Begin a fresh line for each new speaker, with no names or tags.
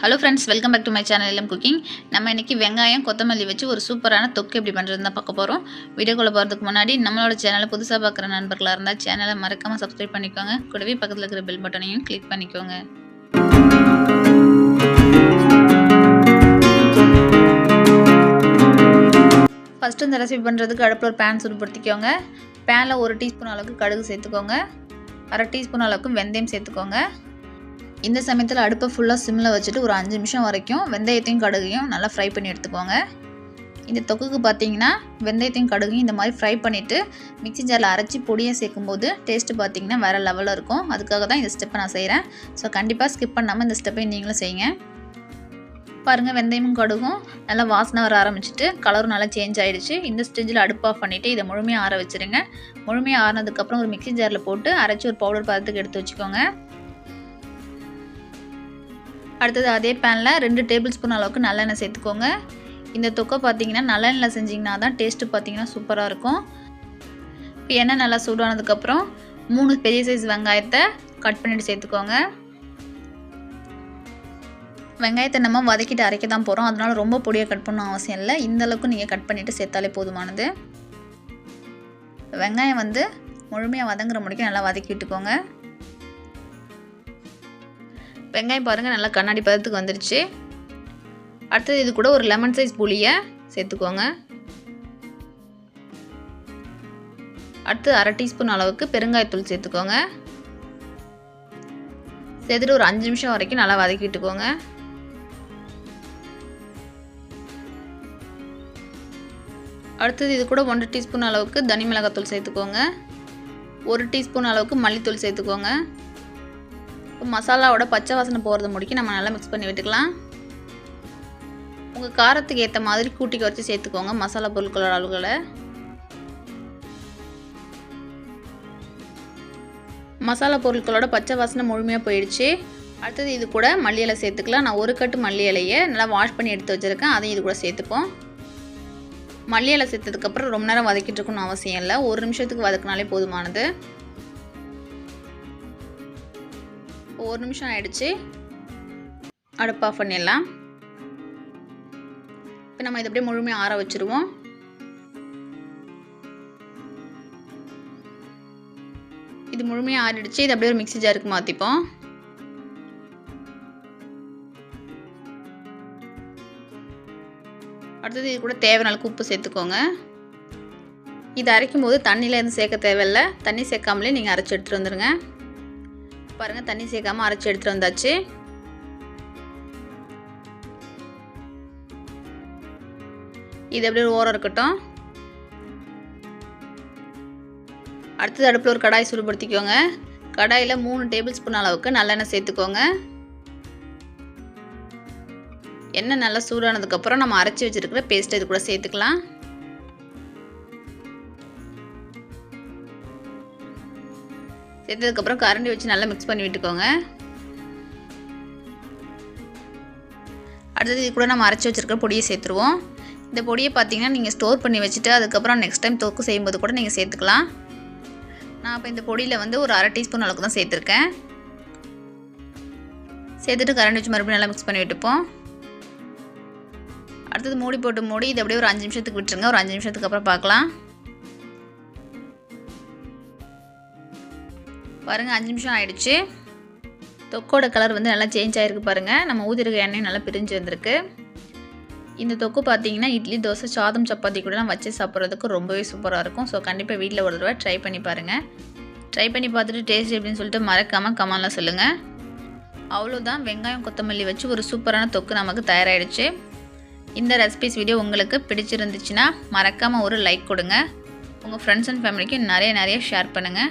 Hello friends welcome back to my channel எல்லாம் cooking நம்ம இன்றைக்கி வெங்காயம் கொத்தமல்லி வச்சு ஒரு சூப்பரான தொக்கு எப்படி பண்ணுறதுன்னு தான் பார்க்க போகிறோம் வீடியோக்குள்ளே போகிறதுக்கு முன்னாடி நம்மளோட சேனலை புதுசாக பார்க்குற நண்பர்களாக இருந்தால் சேனலை மறக்காமல் சப்ஸ்கிரைப் பண்ணிக்கோங்க. கூடவே பக்கத்தில் இருக்கிற பெல் பட்டனையும் கிளிக் பண்ணிக்கோங்க. ஃபஸ்ட்டு இந்த ரெசிபி பண்ணுறதுக்கு அடுப்பில் ஒரு பேன் சுடுபடுத்திக்கோங்க. பேனில் ஒரு டீஸ்பூன் அளவுக்கு கடுகு சேர்த்துக்கோங்க. அரை டீஸ்பூன் அளவுக்கு வெந்தயம் சேர்த்துக்கோங்க. இந்த சமயத்தில் அடுப்பை ஃபுல்லாக சிம்மில் வச்சுட்டு ஒரு அஞ்சு நிமிஷம் வரைக்கும் வெந்தயத்தையும் கடுகையும் நல்லா ஃப்ரை பண்ணி எடுத்துக்கோங்க. இந்த தொக்குக்கு பார்த்தீங்கன்னா வெந்தயத்தையும் கடுகையும் இந்த மாதிரி ஃப்ரை பண்ணிவிட்டு மிக்ஸி ஜாரில் அரைச்சி பொடியை சேர்க்கும்போது டேஸ்ட்டு பார்த்தீங்கன்னா வேறு லெவலில் இருக்கும். அதுக்காக தான் இந்த ஸ்டெப்பை நான் செய்கிறேன் ஸோ கண்டிப்பாக ஸ்கிப் பண்ணாமல் இந்த ஸ்டெப்பை நீங்களும் செய்யுங்க. பாருங்கள் வெந்தயமும் கடுகும். நல்லா வாசனை வர ஆரம்பிச்சிட்டு கலரும் நல்லா சேஞ்ச் ஆகிடுச்சு இந்த ஸ்டேஜில் அடுப்பு ஆஃப் பண்ணிவிட்டு இதை முழுமையாக ஆற வச்சுருங்க. முழுமையாக ஆறினதுக்கப்புறம் ஒரு மிக்ஸி ஜாரில் போட்டு அரைச்சி ஒரு பவுடர் பதத்துக்கு எடுத்து வச்சுக்கோங்க. அடுத்தது அதே பேனில் ரெண்டு டேபிள் ஸ்பூன் அளவுக்கு நல்லெண்ணெய் சேர்த்துக்கோங்க. இந்த தொக்கை பார்த்தீங்கன்னா நல்லெண்ணெயில் செஞ்சிங்கன்னா தான் டேஸ்ட்டு பார்த்தீங்கன்னா சூப்பராக இருக்கும். இப்போ எண்ணெய் நல்லா சூடானதுக்கப்புறம் மூணு பெரிய சைஸ் வெங்காயத்தை கட் பண்ணிவிட்டு சேர்த்துக்கோங்க. வெங்காயத்தை நம்ம வதக்கிட்டு அரைக்க தான் போகிறோம் அதனால் ரொம்ப பொடியாக கட் பண்ணணும் அவசியம் இல்லை. இந்தளவுக்கு நீங்கள் கட் பண்ணிவிட்டு சேர்த்தாலே போதுமானது. வெங்காயம் வந்து முழுமையாக வதங்குற முடிக்கும் நல்லா வதக்கி விட்டுக்கோங்க. வெங்காயம் பாருங்கள் நல்லா கண்ணாடி பதத்துக்கு வந்துருச்சு. அடுத்தது இது கூட ஒரு லெமன் சைஸ் புளியை சேர்த்துக்கோங்க. அடுத்து அரை டீஸ்பூன் அளவுக்கு பெருங்காயத்தூள் சேர்த்துக்கோங்க. சேர்த்துட்டு ஒரு அஞ்சு நிமிஷம் வரைக்கும் நல்லா வதக்கிட்டுக்கோங்க அடுத்தது இது கூட ஒன்றரை டீஸ்பூன் அளவுக்கு தனி மிளகாத்தூள் சேர்த்துக்கோங்க. ஒரு டீஸ்பூன் அளவுக்கு மல்லித்தூள் சேர்த்துக்கோங்க. மசாலாவோட பச்சை வாசனை போகிறது முடிக்க நம்ம நல்லா மிக்ஸ் பண்ணி விட்டுக்கலாம். உங்கள் காரத்துக்கு ஏற்ற மாதிரி கூட்டி குறைச்சி சேர்த்துக்கோங்க மசாலா பொருட்களோட அளவுகளை. மசாலா பொருட்களோட பச்சை வாசனை முழுமையாக போயிடுச்சு. அடுத்தது இது கூட மல்லி இலை சேர்த்துக்கலாம். நான் ஒரு கட்டு மல்லி இலையை நல்லா வாஷ் பண்ணி எடுத்து வச்சுருக்கேன். அதையும் இது கூட சேர்த்துப்போம். மல்லி இலை சேர்த்ததுக்கப்புறம் ரொம்ப நேரம் வதக்கிட்டு இருக்கணும்னு அவசியம் இல்லை. ஒரு நிமிஷத்துக்கு வதக்கினாலே போதுமானது. ஒரு நிமிஷம் ஆயிடுச்சு. அடுப்பு ஆஃப் பண்ணிடலாம். இப்போ நம்ம இதை அப்படியே முழுமையாக ஆற வச்சுருவோம். இது முழுமையாக ஆறிடுச்சு. இது அப்படியே ஒரு மிக்ஸி ஜாருக்கு மாற்றிப்போம் அடுத்தது இது கூட தேவையான அளவுக்கு உப்பு சேர்த்துக்கோங்க. இது அரைக்கும் போது தண்ணியில் எதுவும் சேர்க்க தேவையில்லை. தண்ணி சேர்க்காமலே நீங்கள் அரைச்சி எடுத்துகிட்டு வந்துடுங்க பாருங்கள் தண்ணி சேர்க்காமல் அரைச்சி எடுத்துகிட்டு வந்தாச்சு. இது அப்படியே ஓரம் இருக்கட்டும். அடுத்தது அடுப்பில் ஒரு கடாய் சூடுபடுத்திக்கோங்க. கடாயில் மூணு டேபிள் ஸ்பூன் அளவுக்கு நல்லெண்ணெய் சேர்த்துக்கோங்க. எண்ணெய் நல்லா சூடானதுக்கப்புறம் நம்ம அரைச்சி வச்சுருக்கிற பேஸ்ட் இது கூட சேர்த்துக்கலாம். சேர்த்ததுக்கப்புறம் கரண்டி வச்சு நல்லா மிக்ஸ் பண்ணி விட்டுக்கோங்க. அடுத்தது இது கூட நம்ம அரைச்சி வச்சுருக்கிற பொடியை சேர்த்துருவோம். இந்த பொடியை பார்த்தீங்கன்னா நீங்கள் ஸ்டோர் பண்ணி வச்சுட்டு அதுக்கப்புறம் நெக்ஸ்ட் டைம் தொக்கு செய்யும்போது கூட நீங்கள் சேர்த்துக்கலாம். நான் இப்போ இந்த பொடியில் வந்து ஒரு அரை டீஸ்பூன் அளவுக்கு தான் சேர்த்துருக்கேன். சேர்த்துட்டு கரண்டி வச்சு மறுபடியும் நல்லா மிக்ஸ் பண்ணி விட்டுப்போம். அடுத்தது மூடி போட்டு மூடி இது அப்படியே ஒரு அஞ்சு நிமிஷத்துக்கு விட்டுருங்க. ஒரு அஞ்சு நிமிஷத்துக்கு அப்புறம் பார்க்கலாம். பாருங்கள் அஞ்சு நிமிஷம் ஆயிடுச்சு. தொக்கோட கலர் வந்து நல்லா சேஞ்ச் ஆகிருக்கு பாருங்கள் நம்ம ஊதிருக்க எண்ணெயும் நல்லா பிரிஞ்சு வந்திருக்கு. இந்த தொக்கு பார்த்தீங்கன்னா இட்லி தோசை சாதம் சப்பாத்தி கூடலாம் வச்சு சாப்பிட்றதுக்கு ரொம்பவே சூப்பராக இருக்கும். ஸோ கண்டிப்பாக வீட்டில் ஒரு தடவை ட்ரை பண்ணி பாருங்கள் ட்ரை பண்ணி பார்த்துட்டு டேஸ்ட் எப்படின்னு சொல்லிட்டு மறக்காமல் கமெண்ட்லாம் சொல்லுங்கள் அவ்வளோதான் வெங்காயம் கொத்தமல்லி வச்சு ஒரு சூப்பரான தொக்கு நமக்கு தயாராகிடுச்சு இந்த ரெசிபிஸ் வீடியோ உங்களுக்கு பிடிச்சிருந்துச்சுன்னா மறக்காமல் ஒரு லைக் கொடுங்க. உங்கள் ஃப்ரெண்ட்ஸ் அண்ட் ஃபேமிலிக்கு நிறைய நிறைய ஷேர் பண்ணுங்கள்